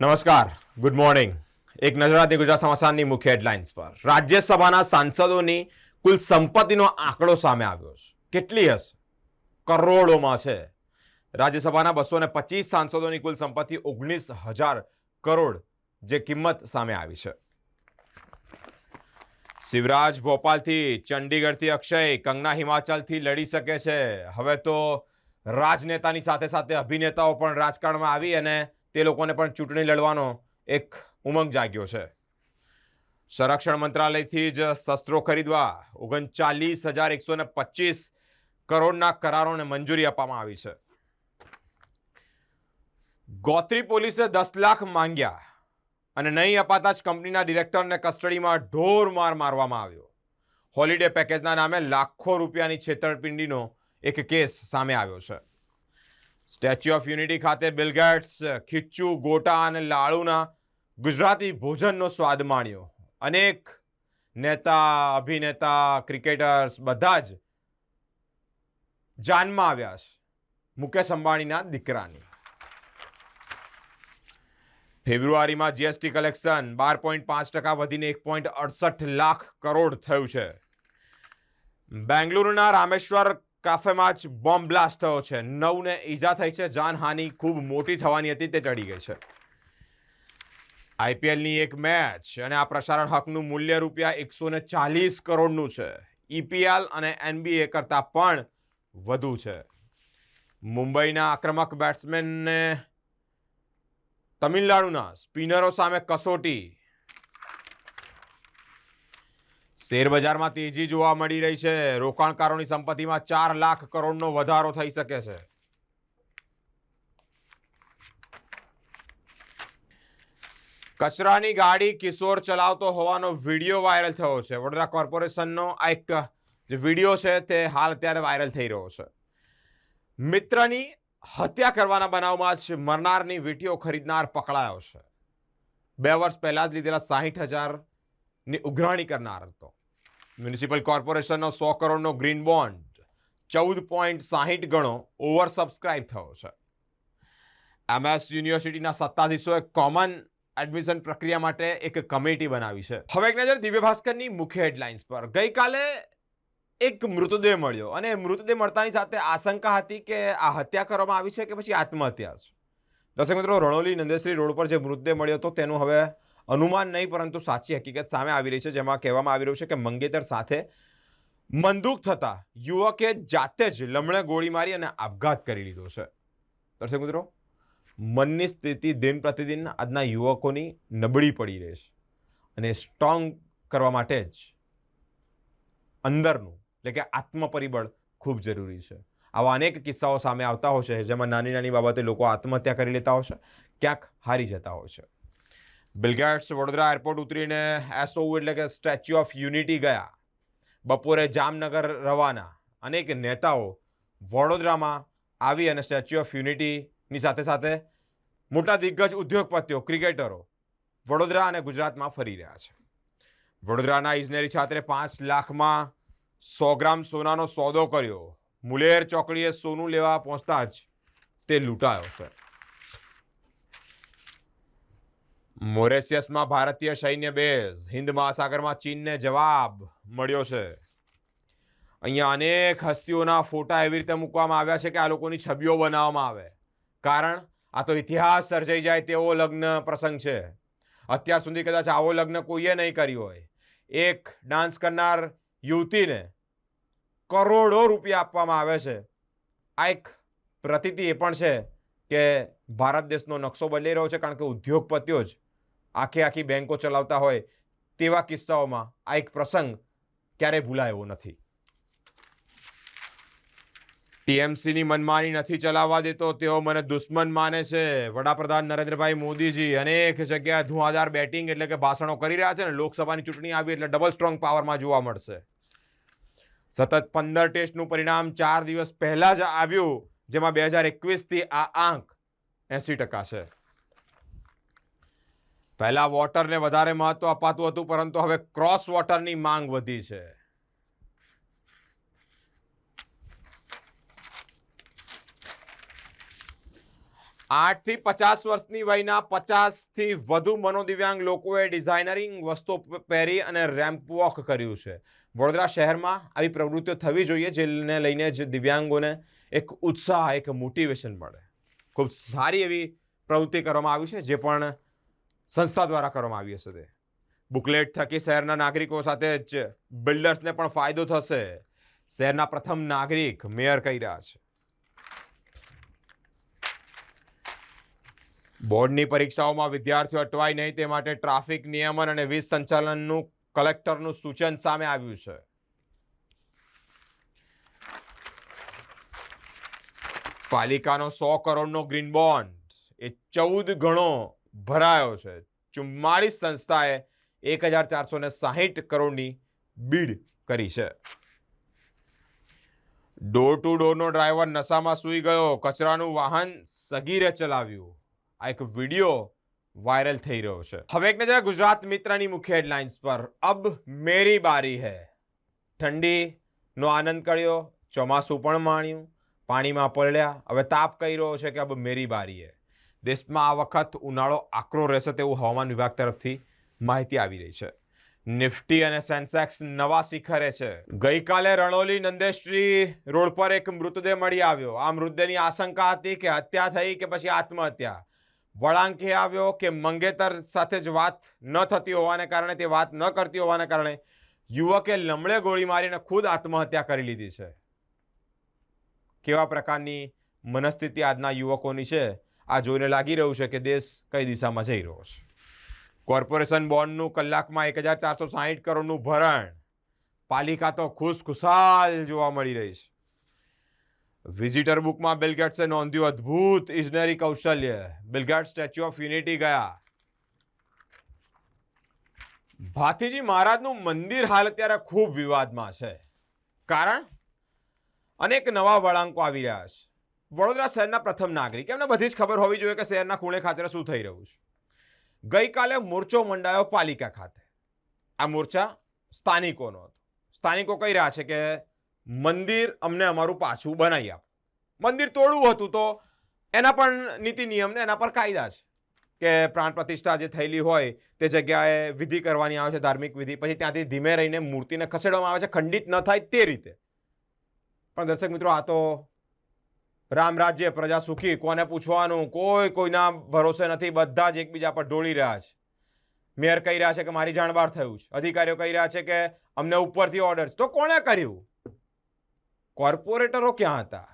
નમસ્કાર. Good morning એક નજર હતી ગુજરાત સમાચારની મુખ્ય હેડલાઇન્સ પર. રાજ્યસભાના સાંસદોની કુલ સંપત્તિનો આંકડો સામે આવ્યો છે. કેટલી હશે? કરોડોમાં છે. રાજ્યસભાના બસો ને પચીસ સાંસદોની કુલ સંપત્તિ ઓગણીસ હજાર કરોડ જે કિંમત સામે આવી છે. શિવરાજ ભોપાલથી ચંડીગઢથી અક્ષય, કંગના હિમાચલથી લડી શકે છે. હવે તો રાજનેતાની સાથે સાથે અભિનેતાઓ પણ રાજકારણમાં આવી અને તે લોકોને પણ ચૂંટણી લડવાનો એક ઉમંગ જાગ્યો છે. સંરક્ષણ મંત્રાલયથી જ શસ્ત્રો ખરીદવા ઓગણચાલીસ હજાર એકસો ને પચીસ કરોડના કરારોને મંજૂરી આપવામાં આવી છે. ગોત્રી પોલીસે દસ લાખ માંગ્યા અને નહીં અપાતા જ કંપનીના ડિરેક્ટરને કસ્ટડીમાં ઢોર માર મારવામાં આવ્યો. હોલિડે પેકેજના નામે લાખો રૂપિયાની છેતરપિંડીનો એક કેસ સામે આવ્યો છે. સ્ટેચ્યુ ઓફ યુનિટી ખાતે બિલગેટ્સ ખીચ્ચુ, ગોટા અને લાડુના ગુજરાતી ભોજનનો સ્વાદ માણ્યો. અનેક નેતા, અભિનેતા, ક્રિકેટર્સ બધા જ જાનમાં આવ્યા છે. મુકેશ અંબાણીના દીકરાની. ફેબ્રુઆરીમાં જીએસટી કલેક્શન બાર પોઈન્ટ પાંચ ટકા વધીને એક પોઈન્ટ અડસઠ લાખ કરોડ થયું છે. બેંગલુરુના રામેશ્વર કાફેમાં જ બોમ્બ બ્લાસ્ટ થયો છે. નવને ઈજા થઈ છે. જાનહાનિ ખૂબ મોટી થવાની હતી. તે ટળી ગઈ છે. આઈપીએલની એક મેચ અને આ પ્રસારણ હકનું મૂલ્ય રૂપિયા એકસો ને ચાલીસ કરોડનું છે. ઈપીએલ અને એનબીએ કરતાં પણ વધુ છે. મુંબઈના આક્રમક બેટ્સમેનને તમિલનાડુના સ્પિનરો સામે કસોટી શેરબજારમાં તેજી જોવા મળી રહી છે. રોકાણકારોની સંપત્તિમાં ચાર લાખ કરોડનો વધારો થઈ શકે છે. કચરાની ગાડી કિશોર ચલાવતો હોવાનો વીડિયો વાયરલ થયો છે. વડોદરા કોર્પોરેશનનો આ એક જે વીડિયો છે તે હાલ અત્યારે વાયરલ થઈ રહ્યો છે. મિત્રની હત્યા કરવાના બનાવમાં જ મરનારની વીટીઓ ખરીદનાર પકડાયો છે. બે વર્ષ પહેલા જ લીધેલા સાહીઠ હજારની ઉઘરાણી કરનાર હતો. મ્યુનિસિપલ કોર્પોરેશનનો સો કરોડનો ગ્રીન બોન્ડ ચૌદ પોઈન્ટ સાહીઠ ગણો ઓવર સબસ્ક્રાઇબ થયો છે. એમએસ યુનિવર્સિટીના સત્તાધીશોએ કોમન એડમિશન પ્રક્રિયા માટે એક કમિટી બનાવી છે. હવે એક નજર દિવ્ય ભાસ્કરની મુખ્ય હેડલાઇન્સ પર. ગઈકાલે એક મૃતદેહ મળ્યો અને મૃતદેહ મળતાની સાથે આશંકા હતી કે આ હત્યા કરવામાં આવી છે કે પછી આત્મહત્યા છે. દર્શક મિત્રો, રણોલી નંદેશ્રી રોડ પર જે મૃતદેહ મળ્યો હતો તેનું હવે અનુમાન નહીં, પરંતુ સાચી હકીકત સામે આવી રહી છે, જેમાં કહેવામાં આવી રહ્યું છે કે મંગેતર સાથે મંદુક થતા યુવકે જાતે જ લમણે ગોળી મારી અને આપઘાત કરી લીધો છે. દર્શક મિત્રો, મનની સ્થિતિ દિન પ્રતિદિન આજના યુવકોની નબળી પડી રહે છે અને સ્ટ્રોંગ કરવા માટે જ અંદરનું, એટલે કે આત્મપરિબળ ખૂબ જરૂરી છે. આવા અનેક કિસ્સાઓ સામે આવતા હોય છે, જેમાં નાની નાની બાબતે લોકો આત્મહત્યા કરી લેતા હોય છે, ક્યાંક હારી જતા હોય છે. બિલગેટ્સ વડોદરા એરપોર્ટ ઉતરીને એસઓયુ એટલે કે સ્ટેચ્યુ ઓફ યુનિટી ગયા. બપોરે જામનગર રવાના. અનેક નેતાઓ વડોદરામાં આવી અને સ્ટેચ્યુ ઓફ યુનિટીની સાથે સાથે મોટા દિગ્ગજ ઉદ્યોગપતિઓ, ક્રિકેટરો વડોદરા અને ગુજરાતમાં ફરી રહ્યા છે. વડોદરાના ઇજનેરી છાત્રે પાંચ લાખમાં સો ગ્રામ સોનાનો સોદો કર્યો. મુલેર ચોકડીએ સોનું લેવા પહોંચતા જ તે લૂંટાયો છે. મોરેશિયસમાં ભારતીય સૈન્ય બેઝ હિન્દ મહાસાગરમાં ચીનને જવાબ મળ્યો છે. અહીંયા અનેક હસ્તીઓના ફોટા એવી રીતે મૂકવામાં આવ્યા છે કે આ લોકોની છબીઓ બનાવવામાં આવે. કારણ આ તો ઇતિહાસ સર્જાઈ જાય તેવો લગ્ન પ્રસંગ છે. અત્યાર સુધી કદાચ આવો લગ્ન કોઈએ નહીં કર્યો હોય. એક ડાન્સ કરનાર યુવતીને કરોડો રૂપિયા આપવામાં આવે છે. આ એક પ્રતિતિ એ પણ છે કે ભારત દેશનો નકશો બદલી રહ્યો છે કારણ કે ઉદ્યોગપતિઓ જ આખી આખી બેન્કો ચલાવતા હોય તેવા કિસ્સાઓમાં આ એક પ્રસંગ ક્યારેય ભૂલાય નથી. ટીએમસીની મનમાની નથી ચલાવવા દેતો, તેઓ મને દુશ્મન માને છે. વડાપ્રધાન નરેન્દ્રભાઈ મોદીજી અનેક જગ્યાએ ધુઆધાર બેટિંગ એટલે કે ભાષણો કરી રહ્યા છે ને લોકસભાની ચૂંટણી આવી એટલે ડબલ સ્ટ્રોંગ પાવરમાં જોવા મળશે. સતત પંદર ટેસ્ટનું પરિણામ ચાર દિવસ પહેલાં જ આવ્યું, જેમાં બે હજાર એકવીસથી આ આંક એસી ટકા છે. પહેલા વોટરને વધારે મહત્વ અપાતું હતું, પરંતુ હવે ક્રોસ વોટરની માંગ વધી છે. આઠથી પચાસ વર્ષની વયના પચાસથી વધુ મનોદિવ્યાંગ લોકોએ ડિઝાઇનરિંગ વસ્તુ પહેરી અને રેમ્પ વોક કર્યું છે. વડોદરા શહેરમાં આવી પ્રવૃત્તિઓ થવી જોઈએ, જેને લઈને જ દિવ્યાંગોને એક ઉત્સાહ, એક મોટિવેશન મળે. ખૂબ સારી એવી પ્રવૃત્તિ કરવામાં આવી છે, જે પણ સંસ્થા દ્વારા કરવામાં આવી હશે તે. બુકલેટ થકી શહેરના નાગરિકો સાથે જ બિલ્ડર્સને પણ ફાયદો થશે. શહેરના પ્રથમ નાગરિક મેયર કહી રહ્યા છે? બોર્ડની પરીક્ષાઓમાં વિદ્યાર્થીઓ અટવાય નહીં તે માટે ટ્રાફિક નિયમન અને વીજ સંચાલનનું કલેક્ટરનું સૂચન સામે આવ્યું છે. પાલિકાનો સો કરોડનો ગ્રીન બોન્ડ. એ ચૌદ ગણો ભરાયો છે. ચુમ્માળીસ સંસ્થાએ એક હજાર ચારસો ને સાહીઠ કરોડની બીડ કરી છે. ડોર ટુ ડોરનો ડ્રાઈવર નશામાં સૂઈ ગયો. કચરાનું વાહન સગીરે ચલાવ્યું. આ એક વીડિયો વાયરલ થઈ રહ્યો છે. હવે એક નજર ગુજરાત મિત્રની મુખ્ય હેડલાઇન્સ પર. અબ મેરી બારી હૈ. ઠંડીનો આનંદ કર્યો, ચોમાસું પણ માણ્યું, પાણીમાં પલળ્યા. હવે તાપ કહી રહ્યો છે કે અબ મેરી બારી હૈ. દેશમાં આ વખત ઉનાળો આકરો રહેશે તેવું હવામાન વિભાગ તરફથી માહિતી આવી રહી છે. નિફ્ટી અને સેન્સેક્સ નવા શિખરે છે. ગઈકાલે રણોલી નંદેશ્રી રોડ પર એક મૃતદેહ મળી આવ્યો. આ મૃતદેહની આશંકા હતી કે હત્યા થઈ કે પછી આત્મહત્યા? વળાંક એ આવ્યો કે મંગેતર સાથે જ વાત ન થતી હોવાને કારણે તે વાત ન કરતી હોવાને કારણે યુવકે લમડે ગોળી મારીને ખુદ આત્મહત્યા કરી લીધી છે. કેવા પ્રકારની મનસ્થિતિ આજના યુવકોની છે? આ જોઈને લાગી રહ્યું છે કે દેશ કઈ દિશામાં જઈ રહ્યો છે. કોર્પોરેશન બોન્ડનું કલાકમાં એક હજાર ચારસો સાહીઠ કરોડનું ભરણ. પાલિકા તો ખુશ ખુશાલ જોવા મળી રહી છે. વિઝિટર બુકમાં બિલગેટ્સે નોંધ્યું અદ્ભુત ઇજનેરી કૌશલ્ય. બિલગેટ સ્ટેચ્યુ ઓફ યુનિટી ગયા. ભાથીજી મહારાજનું મંદિર હાલ અત્યારે ખૂબ વિવાદમાં છે. કારણ? અનેક નવા વળાંકો આવી રહ્યા છે. વડોદરા શહેરના પ્રથમ નાગરિક. એમને બધી જ ખબર હોવી જોઈએ કે શહેરના ખૂણે ખાચરે શું થઈ રહ્યું છે. ગઈકાલે મોરચો મંડાયો પાલિકા ખાતે. આ મોરચા સ્થાનિકોનો હતો. સ્થાનિકો કહી રહ્યા છે કે મંદિર અમને અમારું પાછું બનાવી આપો. મંદિર તોડવું હતું તો એના પણ નીતિ નિયમ ને એના પર કાયદા છે. કે પ્રાણ પ્રતિષ્ઠા જે થયેલી હોય તે જગ્યાએ વિધિ કરવાની આવે છે, ધાર્મિક વિધિ. પછી ત્યાંથી ધીમે રહીને મૂર્તિને ખસેડવામાં આવે છે. ખંડિત ન થાય તે રીતે. પણ દર્શક મિત્રો, આ તો રામ રાજ્ય, પ્રજા સુખી. કોને પૂછવાનું? કોઈ, કોઈના ભરોસે નથી. બધા જ એકબીજા પર ઢોળી રહ્યા છે. મેયર કહી રહ્યા છે કે મારી જાણબાર થયું છે. અધિકારીઓ કહી રહ્યા છે કે અમને ઉપરથી ઓર્ડર તો કોણે કર્યું? કોર્પોરેટરો ક્યાં હતા?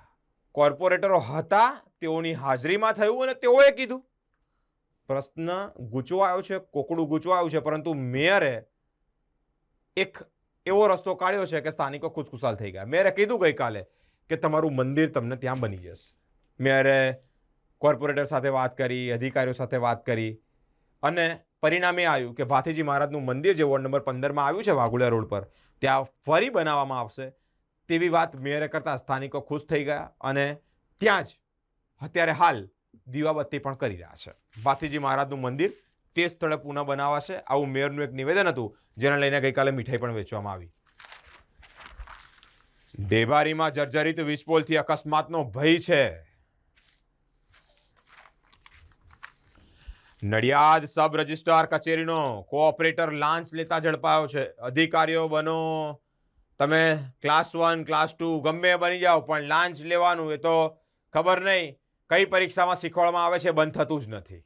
કોર્પોરેટરો હતા, તેઓની હાજરીમાં થયું અને તેઓએ કીધું. પ્રશ્ન ગૂંચવાયો છે, કોકડું ગૂંચવાયું છે, પરંતુ મેયરે એક એવો રસ્તો કાઢ્યો છે કે સ્થાનિકો ખુશખુશાલ થઈ ગયા. મેયરે કીધું ગઈકાલે કે તમારું મંદિર તમને ત્યાં બની જશે. મેરે કોર્પોરેટર સાથે વાત કરી, અધિકારીઓ સાથે વાત કરી અને પરિણામે આવ્યું કે ભાથીજી મહારાજનું મંદિર જે વોર્ડ નંબર પંદરમાં આવ્યું છે વાઘોડિયા રોડ પર, ત્યાં ફરી બનાવવામાં આવશે તેવી વાત મેયરે કરતાં સ્થાનિકો ખુશ થઈ ગયા અને ત્યાં જ અત્યારે હાલ દીવાબત્તી પણ કરી રહ્યા છે. ભાથીજી મહારાજનું મંદિર તે સ્થળે પુનઃ બનાવાશે. આવું મેયરનું એક નિવેદન હતું, જેને લઈને ગઈકાલે મીઠાઈ પણ વેચવામાં આવી. ડેબારીમાં જર્જરિત વીજપોલથી અકસ્માતનો ભય છે. નડિયાદ સબ રજિસ્ટ્રાર કચેરીનો કોઓપરેટર લાંચ લેતા ઝડપાયો છે. અધિકારીઓ બનો. તમે ક્લાસ વન, ક્લાસ ટુ ગમે બની જાઓ, પણ લાંચ લેવાનું એ તો ખબર નહીં. કઈ પરીક્ષામાં શીખવાડવામાં આવે છે બંધ થતું જ નથી.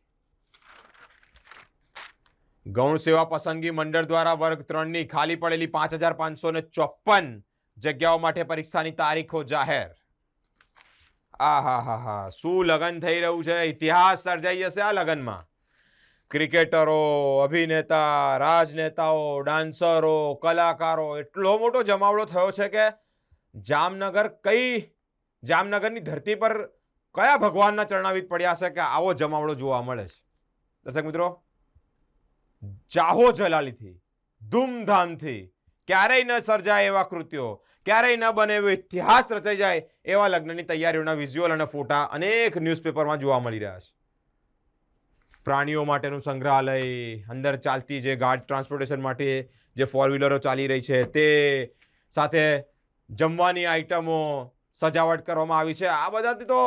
ગૌણ સેવા પસંદગી મંડળ દ્વારા વર્ગ ત્રણની ખાલી પડેલી પાંચ હજાર પાંચસો ને ચોપન જગ્યાઓ માટે પરીક્ષાની તારીખો જાહેર. આ હા હા હા શું લગ્ન થઈ રહ્યું છે? ઇતિહાસ સર્જાઈ જશે આ લગનમાં. ક્રિકેટરો, અભિનેતા, રાજનેતાઓ, ડાન્સરો, કલાકારો, એટલો મોટો જમાવડો થયો છે કે જામનગર કઈ જામનગરની ધરતી પર કયા ભગવાનના ચરણાવિત પડ્યા છે કે આવો જમાવડો જોવા મળે છે? દર્શક મિત્રો, જાહો જલાલીથી, ધૂમધામથી ક્યારેય ન સર્જાય એવા કૃત્યો, ક્યારેય ન બને એવો ઇતિહાસ રચાઈ જાય એવા લગ્નની તૈયારીઓના વિઝ્યુઅલ અને ફોટા અનેક ન્યૂઝપેપરમાં જોવા મળી રહ્યા છે. પ્રાણીઓ માટેનું સંગ્રહાલય, અંદર ચાલતી જે ગાર્ડ ટ્રાન્સપોર્ટેશન માટે જે ફોર વ્હીલરો ચાલી રહી છે તે સાથે જમવાની આઈટમો સજાવટ કરવામાં આવી છે. આ બધાથી તો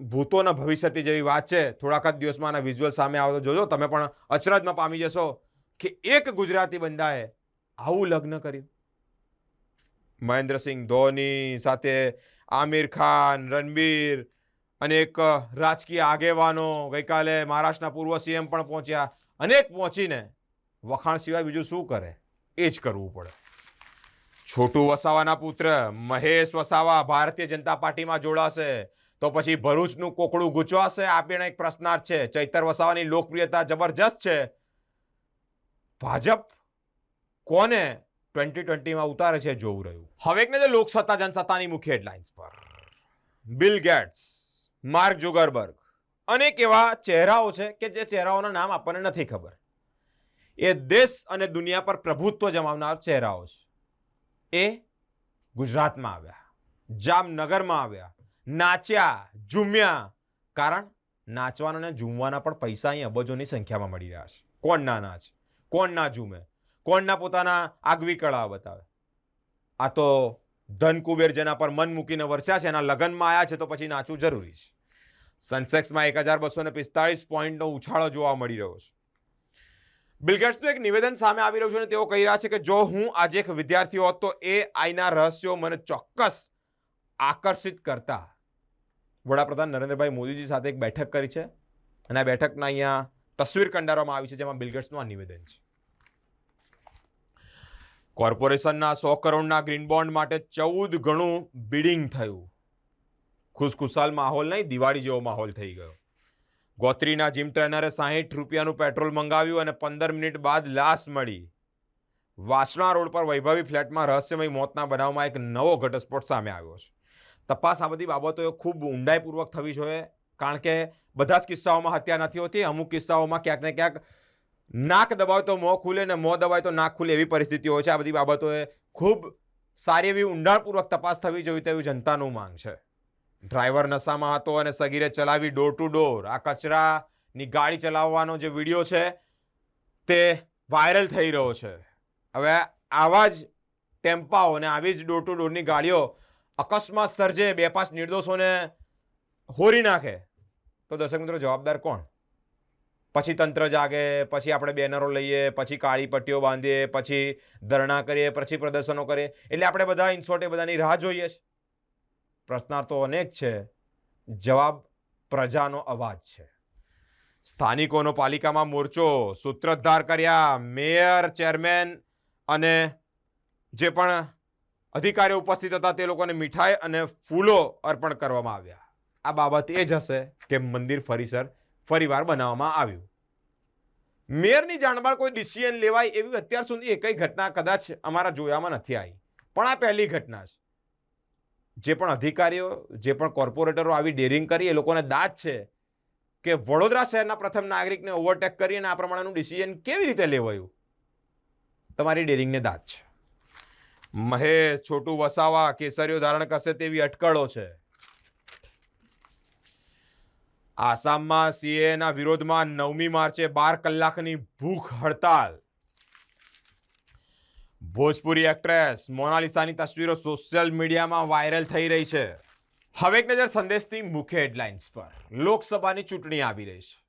ભૂતોના ભવિષ્યથી જેવી વાત છે. થોડાક જ દિવસમાં આના વિઝ્યુઅલ સામે આવતો જોજો. તમે પણ અચરજમાં પામી જશો કે એક ગુજરાતી બંદાએ આવું લગ્ન કર્યું? મહેન્દ્રસિંહ ધોની સાથે આમિર ખાન, રણબીર અનેક રાજકીય આગેવાનો ગઈકાલે મહારાષ્ટ્રના પૂર્વ સીએમ પણ પહોંચ્યા. અનેક પહોંચીને વખાણ સિવાય બીજું શું કરે? એ જ કરવું પડે. છોટુ વસાવાના પુત્ર મહેશ વસાવા ભારતીય જનતા પાર્ટીમાં જોડાશે તો પછી ભરૂચનું કોકડું ગૂંચવાશે? આ એક પ્રશ્નાર્થ છે. ચૈતર વસાવાની લોકપ્રિયતા જબરજસ્ત છે. ભાજપ કોને ટ્વેન્ટી ટ્વેન્ટીમાં ઉતારે છે જોવું રહ્યું? હવે એક નજર લોકસત્તા, જનસત્તાની મુખ્ય હેડલાઇન્સ પર. બિલ ગેટ્સ, માર્ક જુગરબર્ગ અનેક એવા ચહેરાઓ છે કે જે ચહેરાઓના નામ આપણને નથી ખબર. એ દેશ અને દુનિયા પર પ્રભુત્વ જમાવનાર ચહેરાઓ છે. એ ગુજરાતમાં આવ્યા, જામનગરમાં આવ્યા, નાચ્યા, ઝૂમ્યા. કારણ નાચવાના અને ઝૂમવાના પણ પૈસા અહીં અબજોની સંખ્યામાં મળી રહ્યા છે. કોણ ના નાચ? કોણ ના ઝૂમે? કોણના પોતાના આગવી કળા બતાવે. આ તો ધન કુબેર જેના પર મન મૂકીને વરસ્યા છે, એના લગ્નમાં આવ્યા છે, તો પછી નાચવું જરૂરી છે. સેન્સેક્સમાં એક હજાર બસો ને પિસ્તાળીસ પોઈન્ટનો ઉછાળો જોવા મળી રહ્યો છે. બિલગેટ્સનું એક નિવેદન સામે આવી રહ્યું છે અને તેઓ કહી રહ્યા છે કે જો હું આજે એક વિદ્યાર્થી હોત તો એ આઈના રહસ્યો મને ચોક્કસ આકર્ષિત કરતા. વડાપ્રધાન નરેન્દ્રભાઈ મોદીજી સાથે એક બેઠક કરી છે અને આ બેઠકના અહીંયા તસવીર કંડારવામાં આવી છે, જેમાં બિલગેટ્સનું આ નિવેદન છે. કોર્પોરેશનના સો કરોડના ગ્રીન બોન્ડ માટે ચૌદ ગણું બિડિંગ થયું. ખુશખુશાલ માહોલ નહીં, દિવાળી જેવો માહોલ થઈ ગયો. ગોત્રીના જીમ ટ્રેનરે સાહીઠ રૂપિયાનું પેટ્રોલ મંગાવ્યું અને પંદર મિનિટ બાદ લાશ મળી. વાસણા રોડ પર વૈભવી ફ્લેટમાં રહસ્યમય મોતના બનાવમાં એક નવો ઘટસ્ફોટ સામે આવ્યો છે. તપાસ આ બધી બાબતો ખૂબ ઊંડાઈપૂર્વક થવી જોઈએ, કારણ કે બધા જ કિસ્સાઓમાં હત્યા નથી હોતી, અમુક કિસ્સાઓમાં ક્યાંક ને ક્યાંક નાક દબાવે તો મોં ખુલે ને મોં દબાવે તો નાક ખુલે એવી પરિસ્થિતિઓ છે. આ બધી બાબતોએ ખૂબ સારી એવી ઊંડાણપૂર્વક તપાસ થવી જોઈએ તેવી જનતાનું માંગ છે. ડ્રાઈવર નશામાં હતો અને સગીરે ચલાવી ડોર ટુ ડોર. આ કચરાની ગાડી ચલાવવાનો જે વીડિયો છે તે વાયરલ થઈ રહ્યો છે. હવે આવા જ ટેમ્પાઓ અને આવી જ ડોર ટુ ડોરની ગાડીઓ અકસ્માત સર્જે, બે પાંચ નિર્દોષોને હોરી નાખે. તો દર્શક મિત્રો જવાબદાર કોણ? પછી તંત્ર જાગે, પછી આપણે બેનરો લઈએ, પછી કાળી પટ્ટીઓ બાંધીએ, પછી ધરણા કરીએ, પછી પ્રદર્શનો કરીએ. એટલે આપણે બધા ઇન્સોર્ટે બધાની રાહ જોઈએ છે. પ્રશ્નાર્થ તો અનેક છે. જવાબ પ્રજાનો અવાજ છે. સ્થાનિકોનો પાલિકામાં મોરચો સૂત્રધાર કર્યા. મેયર, ચેરમેન અને જે પણ અધિકારીઓ ઉપસ્થિત હતા તે લોકોને મીઠાઈ અને ફૂલો અર્પણ કરવામાં આવ્યા. આ બાબત એ જ હશે કે મંદિર ફરીસર ફરીવાર બનાવવામાં આવ્યું. મેયરની જાણબાળ કોઈ ડિસિઝન લેવાય એવી અત્યાર સુધી એકઈ ઘટના કદાચ અમારા જોયામાં નથી આવી. પણ આ પહેલી ઘટના છે. જે પણ અધિકારીઓ, જે પણ કોર્પોરેટરો આવી ડેરિંગ કરી, એ લોકોને દાદ છે કે વડોદરા શહેરના પ્રથમ નાગરિકને ઓવરટેક કરી અને આ પ્રમાણેનું ડિસિઝન કેવી રીતે લેવાયું? તમારી ડેરિંગને દાદ છે. મહેશ, છોટું વસાવા, કેસરીઓ ધારણ કરશે તેવી અટકળો છે. આસામમાં સીએના વિરોધમાં નવમી માર્ચે બાર કલાકની ભૂખ હડતાલ. ભોજપુરી એક્ટ્રેસ મોનાલિસાની તસવીરો સોશિયલ મીડિયામાં વાયરલ થઈ રહી છે. હવે એક નજર સંદેશની મુખ્ય હેડલાઇન્સ પર. લોકસભાની ચૂંટણી આવી રહી છે.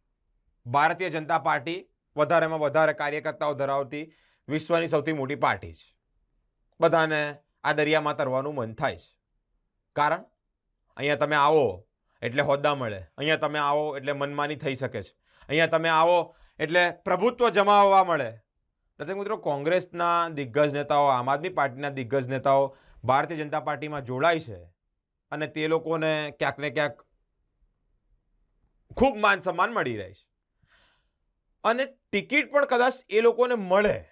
ભારતીય જનતા પાર્ટી વધારેમાં વધારે કાર્યકર્તાઓ ધરાવતી વિશ્વની સૌથી મોટી પાર્ટી છે. બધાને આ દરિયામાં તરવાનું મન થાય છે. કારણ? અહીંયા તમે આવો. એટલે હોદ્દા મળે. અહીંયા તમે આવો એટલે મનમાની થઈ શકે છે. અહીંયા તમે આવો એટલે પ્રભુત્વ જમાવવા મળે. દર્શક મિત્રો, કોંગ્રેસના દિગ્ગજ નેતાઓ, આમ આદમી પાર્ટીના દિગ્ગજ નેતાઓ ભારતીય જનતા પાર્ટીમાં જોડાય છે અને તે લોકોને ક્યાંક ને ક્યાંક ખૂબ માન સન્માન મળી રહે છે. અને ટિકિટ પણ કદાચ એ લોકોને મળે.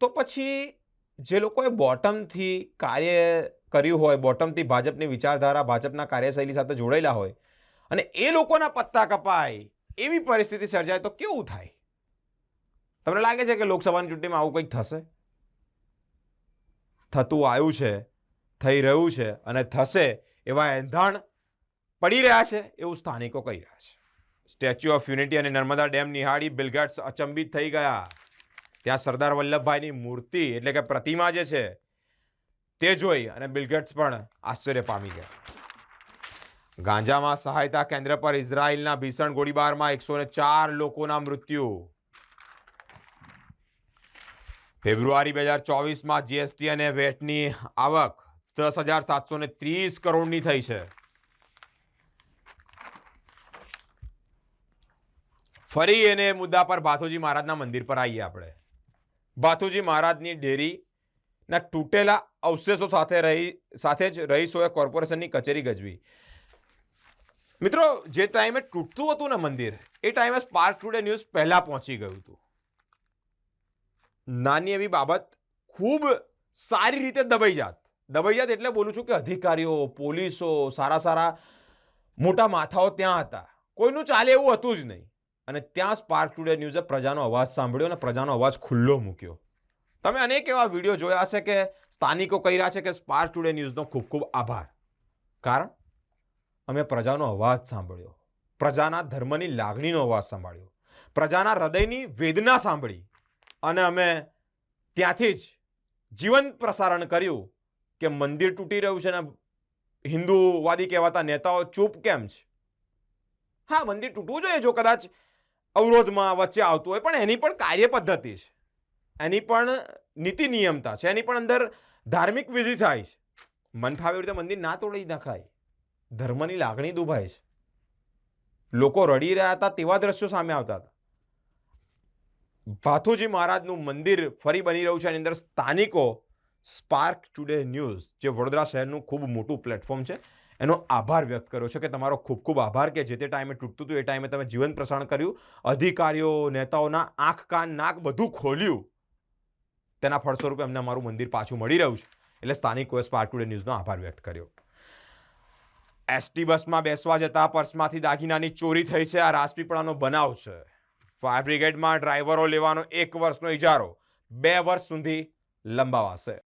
તો પછી જે લોકોએ બોટમથી કાર્ય કર્યું હોય, બોટમથી ભાજપની વિચારધારા ભાજપના કાર્યશૈલી સાથે જોડાયેલા હોય અને એ લોકોના પત્તા કપાય, એવી પરિસ્થિતિ સર્જાય તો કેવું થાય? તમને લાગે છે કે લોકસભાની ચૂંટણીમાં આવું કંઈક થશે? થતું આવ્યું છે, થઈ રહ્યું છે અને થશે એવા એંધાણ પડી રહ્યા છે એવું સ્થાનિકો કહી રહ્યા છે. સ્ટેચ્યુ ઓફ યુનિટી અને નર્મદા ડેમ નિહાળી બિલગાટ્સ અચંબિત થઈ ગયા. ત્યાં સરદાર વલ્લભભાઈની મૂર્તિ એટલે કે પ્રતિમા જે છે તે જોઈ અને બિલગેટ્સ પણ આશ્ચર્ય પામી ગયા. ગાંજામાં સહાયતા કેન્દ્ર પર ઇઝરાયલના ભીષણ ગોળીબારમાં એકસો ચાર લોકોના મૃત્યુ. ફેબ્રુઆરી બે હજાર ચોવીસમાં જીએસટી અને વેટની આવક દસ હજાર સાતસો ને ત્રીસ કરોડની થઈ છે. ફરી એને મુદ્દા પર ભાથુજી મહારાજના મંદિર પર આવીએ આપણે. ભાથુજી મહારાજની ડેરીના તૂટેલા અવશેષો સાથે રહી, સાથે જ રહીશોએ કોર્પોરેશનની કચેરી ગજવી. મિત્રો, જે ટાઈમે તૂટતું હતું ને મંદિર, એ ટાઈમે સ્પાર્ક ટુડે ન્યૂઝ પહેલાં પહોંચી ગયું હતું. નાની એવી બાબત, ખૂબ સારી રીતે દબાઈ જાત દબાઈ જાત એટલે બોલું છું કે અધિકારીઓ, પોલીસો, સારા સારા મોટા માથાઓ ત્યાં હતા. કોઈનું ચાલે એવું હતું જ નહીં. અને ત્યાં સ્પાર્ક ટુડે ન્યૂઝે પ્રજાનો અવાજ સાંભળ્યો અને પ્રજાનો અવાજ ખુલ્લો મૂક્યો. તમે અનેક એવા વીડિયો જોયા હશે કે સ્થાનિકો કહી રહ્યા છે કે સ્પાર્ક ટુડે ન્યૂઝનો ખૂબ ખૂબ આભાર. કારણ? અમે પ્રજાનો અવાજ સાંભળ્યો. પ્રજાના ધર્મની લાગણીનો અવાજ સાંભળ્યો. પ્રજાના હૃદયની વેદના સાંભળી. અને અમે ત્યાંથી જ જીવન પ્રસારણ કર્યું કે મંદિર તૂટી રહ્યું છે ને હિન્દુવાદી કહેવાતા નેતાઓ ચૂપ કેમ છે? હા, મંદિર તૂટવું જોઈએ જો કદાચ અવરોધમાં વચ્ચે આવતું હોય, પણ એની પણ કાર્ય પદ્ધતિ છે. એની પણ નીતિ નિયમતા છે, એની પણ અંદર ધાર્મિક વિધિ થાય છે. મન ફાવે રીતે મંદિર ના તોડી નખાય. ધર્મની લાગણી દુભાય છે. લોકો રડી રહ્યા હતા તેવા દ્રશ્યો સામે આવતા હતા. ભાથુજી મહારાજનું મંદિર ફરી બની રહ્યું છે, એની અંદર સ્થાનિકો સ્પાર્ક ટુડે ન્યૂઝ જે વડોદરા શહેરનું ખૂબ મોટું પ્લેટફોર્મ છે, એનો આભાર વ્યક્ત કર્યો છે કે તમારો ખૂબ ખૂબ આભાર કે જે તે ટાઈમે તૂટતું હતું, એ ટાઈમે તમે જીવન પ્રસારણ કર્યું. અધિકારીઓ, નેતાઓના આંખ, કાન, નાક બધું ખોલ્યું. તેના ફળસ્વરૂપે અમને અમારું મંદિર પાછું મળી રહ્યું છે. એટલે સ્થાનિક સ્થાનિકોએ સ્પાર્ક ટુડે ન્યૂઝનો આભાર વ્યક્ત કર્યો. એસટી બસમાં બેસવા જતા પર્સમાંથી દાગીનાની ચોરી થઈ છે. આ રાજપીપળાનો બનાવ છે. ફાયર બ્રિગેડમાં ડ્રાઈવરો લેવાનો એક વર્ષનો ઇજારો. બે વર્ષ સુધી લંબાવાશે.